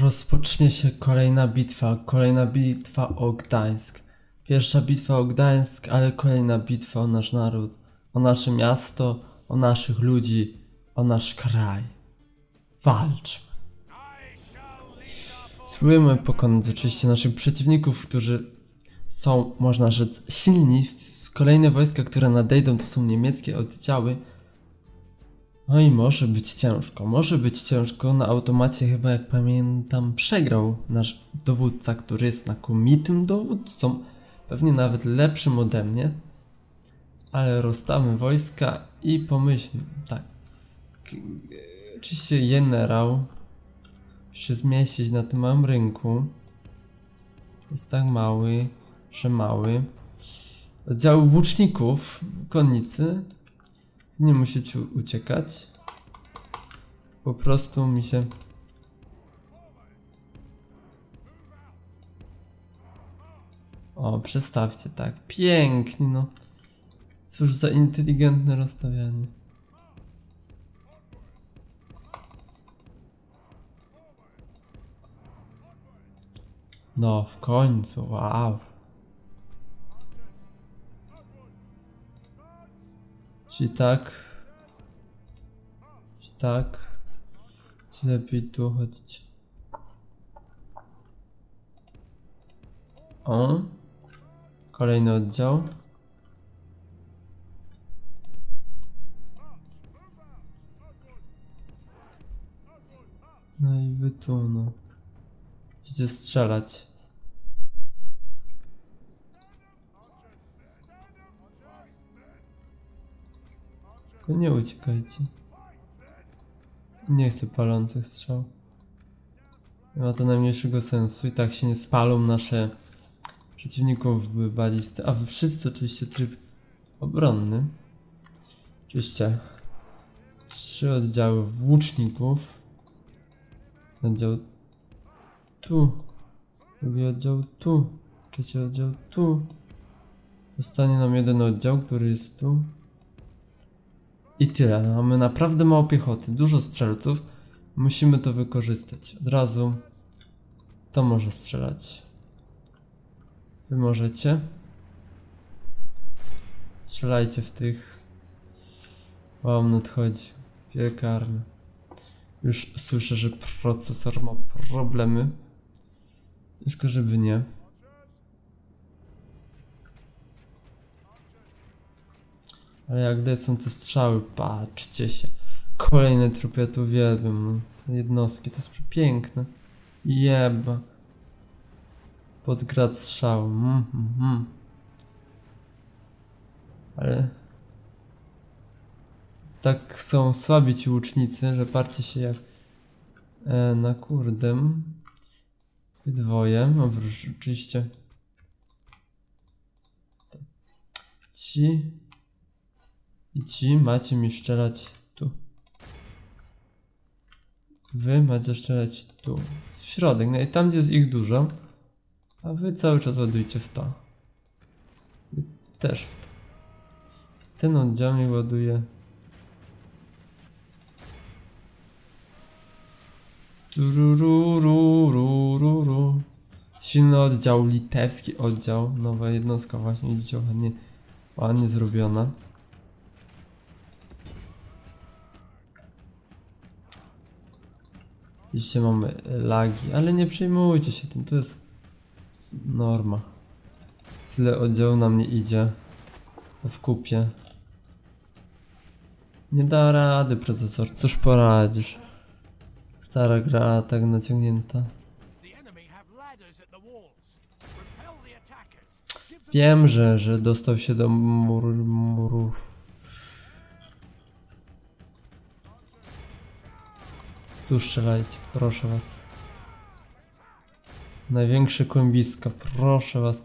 Rozpocznie się kolejna bitwa, kolejna bitwa o Gdańsk. Pierwsza bitwa o Gdańsk, ale kolejna bitwa o nasz naród, o nasze miasto, o naszych ludzi, o nasz kraj. Walczmy. Spróbujemy pokonać oczywiście naszych przeciwników, którzy są, można rzec, silni. Kolejne wojska, które nadejdą, to są niemieckie oddziały. No i może być ciężko, może być ciężko. Na automacie chyba, jak pamiętam, przegrał nasz dowódca, który jest znakomitym dowódcą. Pewnie nawet lepszym ode mnie. Ale rozstawmy wojska i pomyślmy, tak. Oczywiście generał się zmieścić na tym małym rynku. Jest tak mały, że mały. Oddział łuczników, konnicy. Nie musicie uciekać. Po prostu mi się. O, przestawcie tak. Pięknie, no. Cóż za inteligentne rozstawianie. No, w końcu, wow. Czy tak? Czy tak? Czy lepiej tu chodźcie? O. Kolejny oddział. No i no. Strzelać. Tylko nie uciekajcie. Nie chcę palących strzał. Nie ma to najmniejszego sensu i tak się nie spalą nasze przeciwników balisty. A wy wszyscy oczywiście tryb obronny. Oczywiście trzy oddziały włóczników. Oddział tu. Drugi oddział tu. Trzeci oddział tu. Zostanie nam jeden oddział, który jest tu. I tyle. Mamy naprawdę mało piechoty, dużo strzelców. Musimy to wykorzystać. Od razu to może strzelać. Wy możecie. Strzelajcie w tych. Wam nadchodzi. Wielka armia. Już słyszę, że procesor ma problemy. Tylko żeby nie. Ale jak lecą te strzały, patrzcie się. Kolejne trupy, ja tu uwielbiam. no. Te jednostki, to jest przepiękne. Jeba. Pod grad strzału. Mm, mm, mm. Ale... Tak są słabi ci łucznicy, że parcie się jak e, na kurdem. Dwoje, oprócz oczywiście. Ci i ci macie mi strzelać tu. Wy macie strzelać tu. W środek, no i tam gdzie jest ich dużo. A wy cały czas ładujcie w to. Też w to. Ten oddział mi ładuje. Turururururu. Silny oddział, litewski oddział. Nowa jednostka właśnie, widzicie, ładnie, ładnie zrobiona. Dzisiaj mamy lagi, ale nie przejmujcie się tym, to jest norma. Tyle oddziału na mnie idzie w kupie. Nie da rady procesor, cóż poradzisz. Stara gra tak naciągnięta. Wiem, że, że dostał się do mur, murów. Tu strzelajcie, proszę was. Największe kłębiska, proszę was.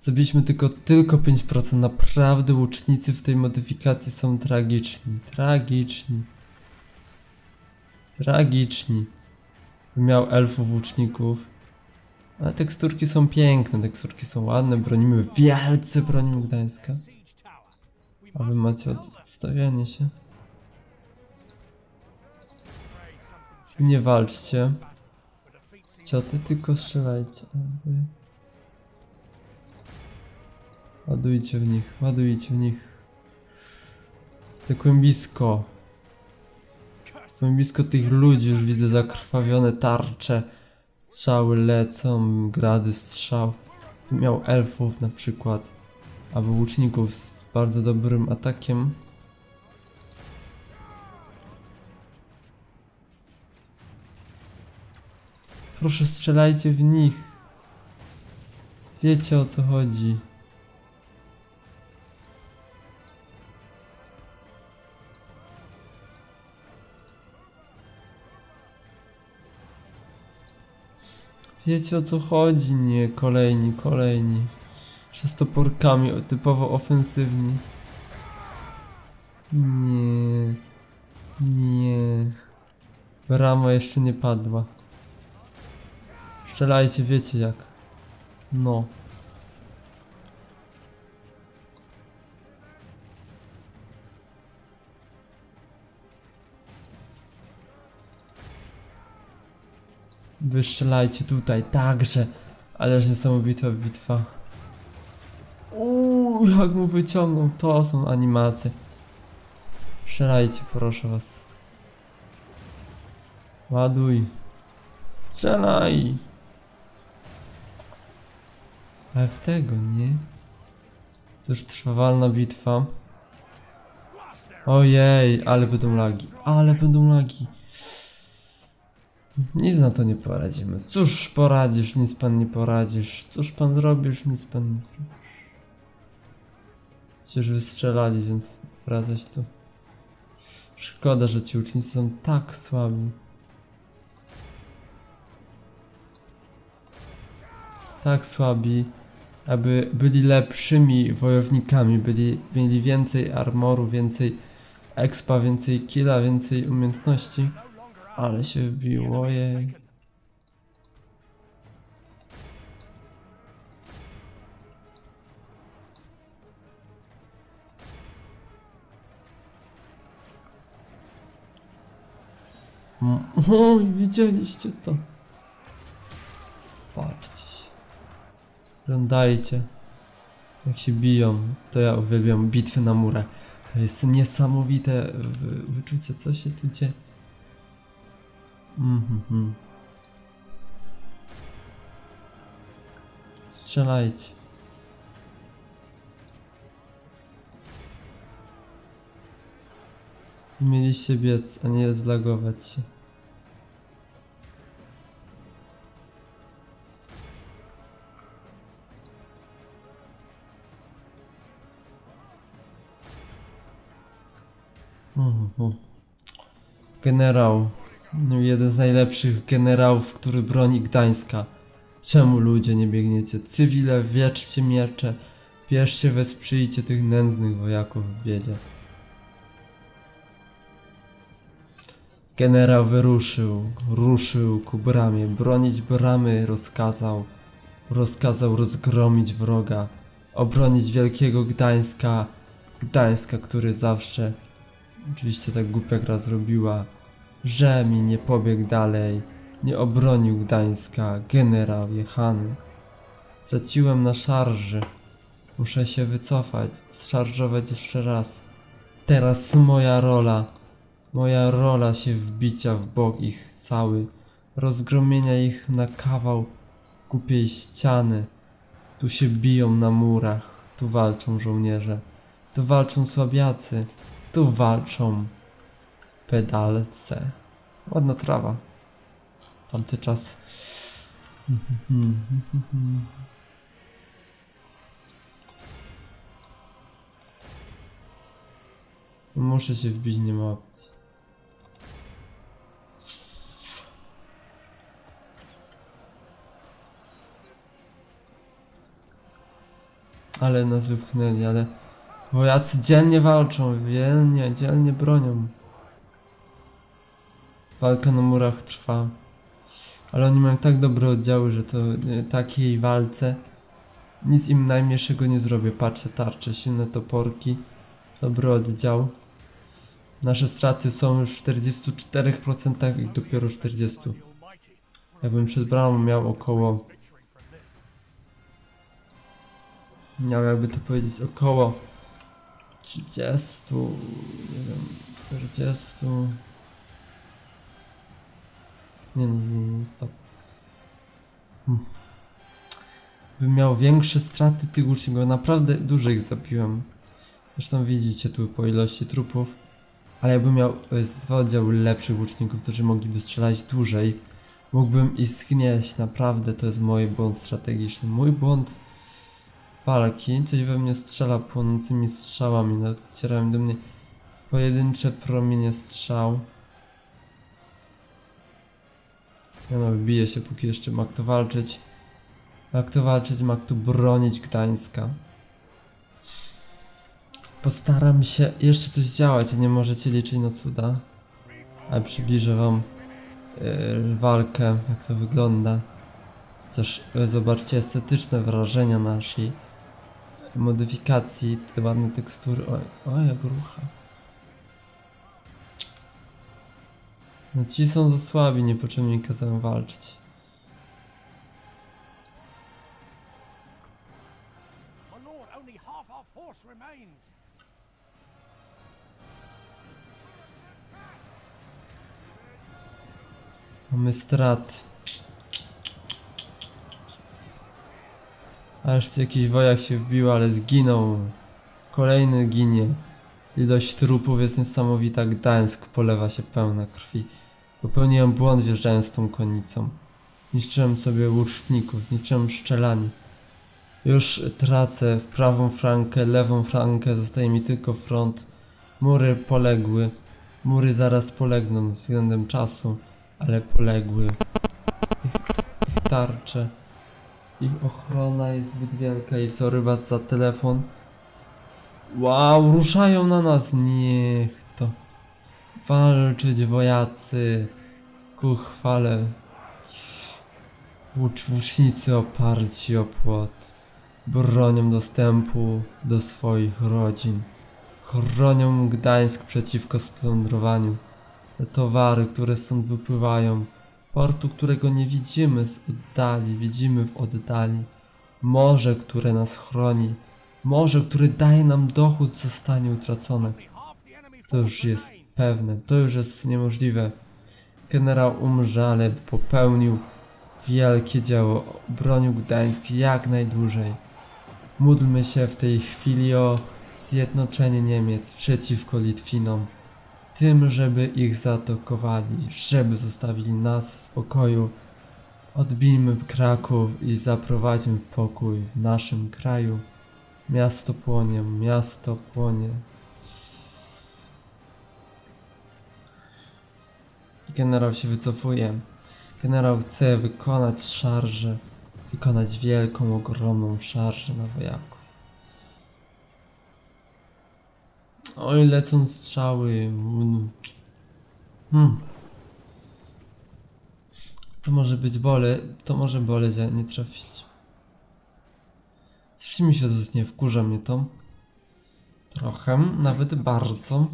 Zabiliśmy tylko, tylko 5%. Naprawdę łucznicy w tej modyfikacji są tragiczni. Tragiczni. Tragiczni. Miał elfów łuczników. Ale teksturki są piękne, teksturki są ładne, bronimy wielce, bronimy Gdańska. A wy macie odstawianie się. Nie walczcie. Cioty tylko strzelajcie. Ładujcie w nich, ładujcie w nich. Te kłębisko. Kłębisko tych ludzi, już widzę zakrwawione tarcze. Strzały lecą, grady strzał. Miał elfów na przykład. Albo łuczników z bardzo dobrym atakiem. Proszę strzelajcie w nich. Wiecie o co chodzi. Wiecie o co chodzi, nie kolejni, kolejni. Z toporkami o- typowo ofensywni. Nie. Nie. Brama jeszcze nie padła. Strzelajcie, wiecie jak. No. Wystrzelajcie tutaj także. Ależ niesamowita bitwa. Uuu, jak mu wyciągnął. To są animacje. Strzelajcie, proszę was. Ładuj. Strzelaj! Ale w tego, nie? To już trwa walna bitwa. Ojej, ale będą lagi. Ale będą lagi. Nic na to nie poradzimy. Cóż poradzisz, nic pan nie poradzisz. Cóż pan zrobisz, nic pan nie zrobisz. Przecież wystrzelali, więc wracać tu. Szkoda, że ci ucznicy są tak słabi. Tak słabi, aby byli lepszymi wojownikami, byli, mieli więcej armoru, więcej expa, więcej killa, więcej umiejętności. Ale się wbiło, jej. Mm, Oj, widzieliście to. Patrzcie się. Oglądajcie. Jak się biją. To ja uwielbiam bitwy na murach. To jest niesamowite wy- wyczucie, co się tu dzieje. Mhm. Strzelajcie. Mieliście biec, a nie zlagować się. Generał. Jeden z najlepszych generałów, który broni Gdańska. Czemu ludzie nie biegniecie? Cywile, wieczcie miecze. Bierzcie, wesprzyjcie tych nędznych wojaków w biedzie. Generał wyruszył, ruszył ku bramie, bronić bramy rozkazał. Rozkazał rozgromić wroga, obronić wielkiego Gdańska. Gdańska, który zawsze, oczywiście tak głupia gra zrobiła, że mi nie pobiegł dalej, nie obronił Gdańska, generał jechany. Zaciłem na szarży. Muszę się wycofać, zszarżować jeszcze raz. Teraz moja rola. Moja rola się wbicia w bok ich cały. Rozgromienia ich na kawał głupiej ściany. Tu się biją na murach. Tu walczą żołnierze. Tu walczą słabiacy. Tu walczą pedalce. Ładna trawa. Tamty czas. Muszę się wbić, nie ma opcji. Ale nas wypchnęli, ale... Wojacy dzielnie walczą, dzielnie, dzielnie bronią. Walka na murach trwa. Ale oni mają tak dobre oddziały, że to y, takiej walce nic im najmniejszego nie zrobię. Patrzcie, tarcze, silne toporki. Dobry oddział. Nasze straty są już w 44% i dopiero 40. The Almighty, for Jakbym przed bramą miał około... Miał jakby to powiedzieć około 30, nie wiem, 40... Nie no, nie, nie, stop. Hmm. Bym miał większe straty tych łuczników, naprawdę dużo ich zabiłem. Zresztą widzicie tu po ilości trupów. Ale jakbym miał dwa oddziały lepszych łuczników, którzy mogliby strzelać dłużej, mógłbym ich zgnieść. Naprawdę to jest mój błąd strategiczny. Mój błąd walki. Coś we mnie strzela płonącymi strzałami. Docierają do mnie pojedyncze promienie strzał. Ja no, wbiję się, póki jeszcze ma kto walczyć. Ma kto walczyć, ma kto bronić Gdańska. Postaram się jeszcze coś działać, nie możecie liczyć na cuda. Ale przybliżę wam yy, walkę, jak to wygląda. Chociaż yy, zobaczcie estetyczne wrażenia naszej modyfikacji, te ładne tekstury. Oj, oj, jak rucha. No ci są za słabi, niepotrzebnie kazałem walczyć. Mamy strat. Aż tu jakiś wojak się wbił, ale zginął. Kolejny ginie. Ilość trupów jest niesamowita. Gdańsk polewa się pełna krwi. Popełniłem błąd wjeżdżając tą konnicą. Zniszczyłem sobie łuczników, zniszczyłem szczelanie. Już tracę w prawą flankę, lewą flankę, zostaje mi tylko front. Mury poległy. Mury zaraz polegną względem czasu ale poległy. Ich, ich tarcze, ich ochrona jest zbyt wielka i sorry was za telefon. Wow, ruszają na nas, niech to. Walczyć wojacy, ku chwale. Łucz, łucznicy oparci o płot, bronią dostępu do swoich rodzin. Chronią Gdańsk przeciwko splądrowaniu te towary, które stąd wypływają, portu, którego nie widzimy z oddali, widzimy w oddali, morze, które nas chroni, morze, które daje nam dochód, zostanie utracone. To już jest pewne, to już jest niemożliwe. Generał umrze, ale popełnił wielkie dzieło, bronił Gdańsk jak najdłużej. Módlmy się w tej chwili o zjednoczenie Niemiec przeciwko Litwinom. Tym, żeby ich zaatakowali, żeby zostawili nas w spokoju. Odbijmy Kraków i zaprowadźmy pokój w naszym kraju. Miasto płonie, miasto płonie. Generał się wycofuje. Generał chce wykonać szarżę. Wykonać wielką, ogromną szarżę na wojaków. Oj, lecą strzały. Mm. Hmm. To może być bole, to może boleć, a nie trafić. Coś mi się nie wkurza mnie to. Trochę, nawet bardzo.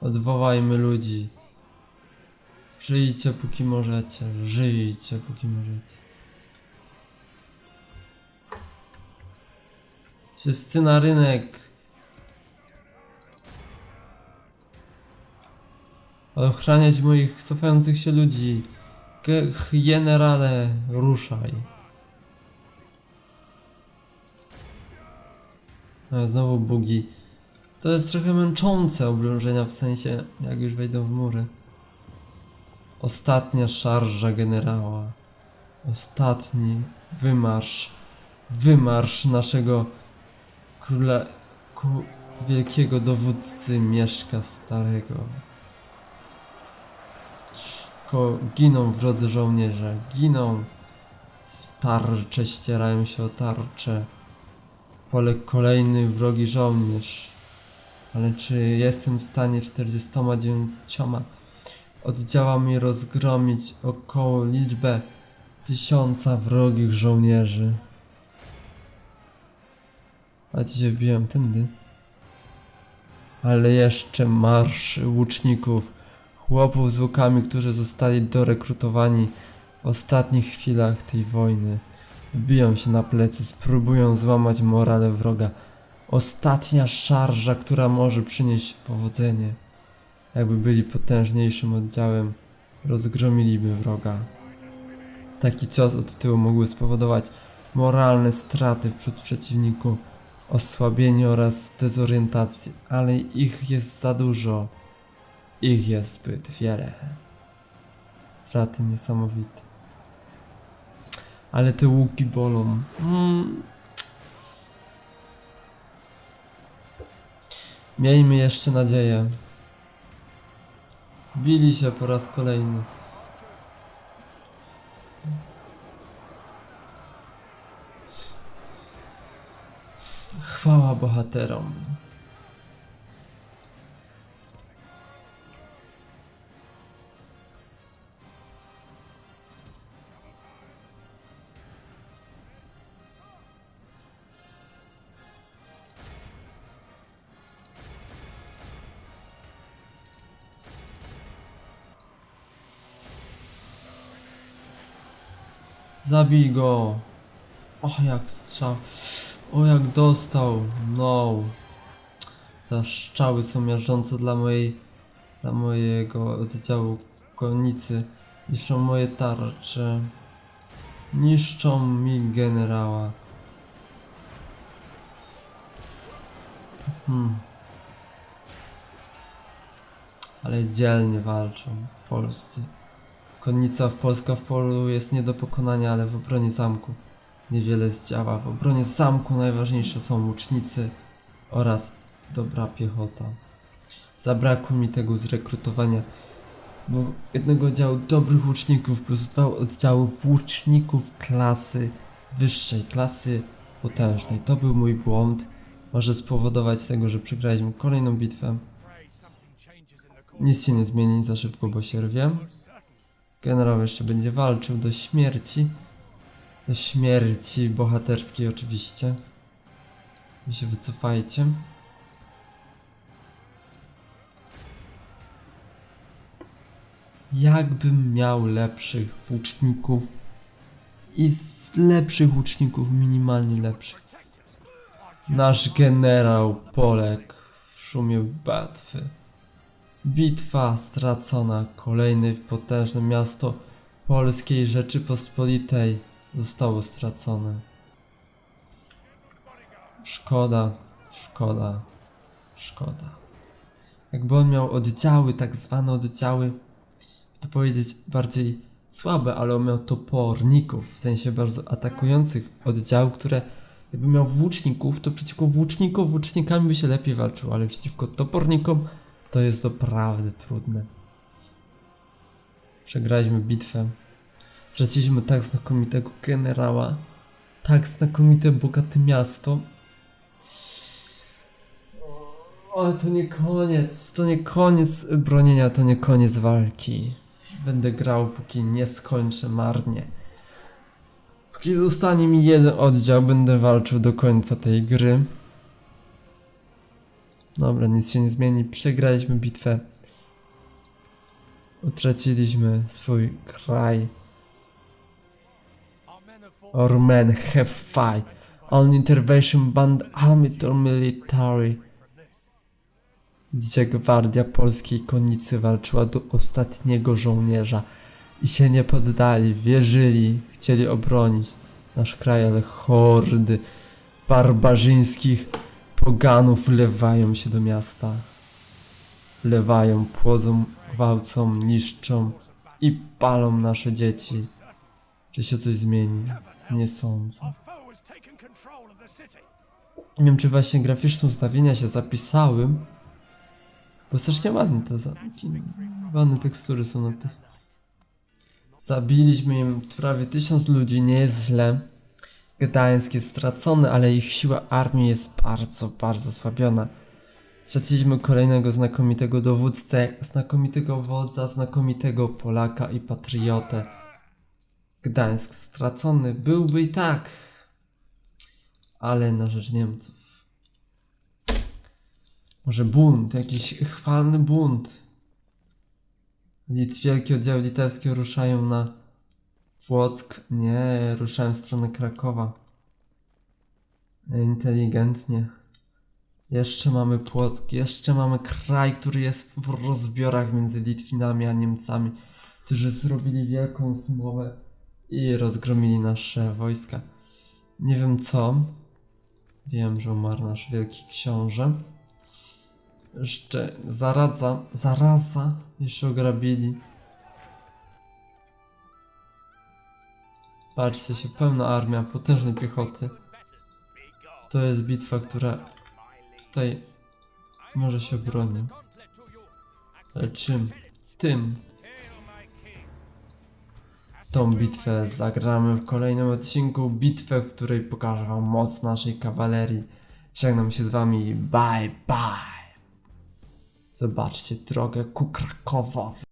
Odwołajmy ludzi. Żyjcie póki możecie. Żyjcie póki możecie. Wszyscy na rynek. Ochraniać moich cofających się ludzi. Ge- Generale, ruszaj. A, znowu bugi. To jest trochę męczące oblężenia w sensie, jak już wejdą w mury. Ostatnia szarża generała. Ostatni wymarsz. Wymarsz naszego króla, ku, wielkiego dowódcy Mieszka Starego. Ko, giną wrodzy żołnierze, giną. Starcze ścierają się o tarcze. Pole kolejny wrogi żołnierz. Ale czy jestem w stanie 49 oddziałami rozgromić około liczbę tysiąca wrogich żołnierzy? A gdzie się wbiłem tędy? Ale jeszcze marsz łuczników, chłopów z łukami, którzy zostali dorekrutowani w ostatnich chwilach tej wojny. Biją się na plecy, spróbują złamać morale wroga. Ostatnia szarża, która może przynieść powodzenie. Jakby byli potężniejszym oddziałem, rozgromiliby wroga. Taki cios od tyłu mógłby spowodować moralne straty wśród przeciwniku, osłabienie oraz dezorientację, ale ich jest za dużo. Ich jest zbyt wiele. Straty niesamowite. Ale te łuki bolą. Mm. Miejmy jeszcze nadzieję. Bili się po raz kolejny. Bohaterom. Zabij go. Och, jak strzał. O, jak dostał. No. Te strzały są miażdżące dla mojej... Dla mojego oddziału konnicy. Niszczą moje tarcze. Niszczą mi generała. Hmm. Ale dzielnie walczą polscy. Konnica w Polska w polu jest nie do pokonania, ale w obronie zamku niewiele zdziała. W obronie zamku najważniejsze są łucznicy oraz dobra piechota. Zabrakło mi tego zrekrutowania jednego oddziału dobrych łuczników plus dwa oddziałów łuczników klasy wyższej, klasy potężnej. To był mój błąd. Może spowodować tego, że przegraliśmy kolejną bitwę. Nic się nie zmieni za szybko, bo się rwie. Generał jeszcze będzie walczył do śmierci. Śmierci bohaterskiej oczywiście. Wy się wycofajcie. Jakbym miał lepszych włóczników i z lepszych łuczników, minimalnie lepszych. Nasz generał Polek w szumie bitwy. Bitwa stracona. Kolejne potężne miasto Polskiej Rzeczypospolitej zostało stracone. Szkoda, szkoda, szkoda. Jakby on miał oddziały, tak zwane oddziały, to powiedzieć bardziej słabe, ale on miał toporników, w sensie bardzo atakujących oddziałów, które jakby miał włóczników, to przeciwko włócznikom, włócznikami by się lepiej walczył, ale przeciwko topornikom to jest naprawdę trudne. Przegraliśmy bitwę. Straciliśmy tak znakomitego generała, tak znakomite, bogate miasto. Ale to nie koniec, to nie koniec bronienia, to nie koniec walki. Będę grał, póki nie skończę marnie. Póki zostanie mi jeden oddział, będę walczył do końca tej gry. Dobra, nic się nie zmieni. Przegraliśmy bitwę. Utraciliśmy swój kraj. Our men have fight. On intervention band or military. Gdzie gwardia polskiej konnicy walczyła do ostatniego żołnierza i się nie poddali, wierzyli, chcieli obronić nasz kraj, ale hordy barbarzyńskich poganów wlewają się do miasta. Wlewają, płodzą, gwałcą, niszczą i palą nasze dzieci. Czy się coś zmieni? Nie sądzę. Nie wiem, czy właśnie graficzne ustawienia się zapisały. Bo strasznie ładnie te. Ładne tekstury są na tych. Zabiliśmy im prawie tysiąc ludzi, nie jest źle. Gdańsk jest stracony, ale ich siła armii jest bardzo, bardzo słabiona. Straciliśmy kolejnego znakomitego dowódcę, znakomitego wodza, znakomitego Polaka i patriotę. Gdańsk stracony byłby i tak, ale na rzecz Niemców. Może bunt, jakiś chwalny bunt. Lit, wielkie oddziały litewskie ruszają na Płock. Nie, ruszają w stronę Krakowa. Inteligentnie. Jeszcze mamy Płock, jeszcze mamy kraj, który jest w rozbiorach między Litwinami a Niemcami, którzy zrobili wielką zmowę i rozgromili nasze wojska. Nie wiem co. Wiem, że umarł nasz wielki książę. Jeszcze zaradza, zaraza, jeszcze ograbili. Patrzcie się, pełna armia potężnej piechoty. To jest bitwa, która tutaj może się obroni. Ale czym? Tym. Tą bitwę zagramy w kolejnym odcinku. Bitwę, w której pokażę wam moc naszej kawalerii. Żegnam się z wami. Bye bye. Zobaczcie drogę ku Krakowowi.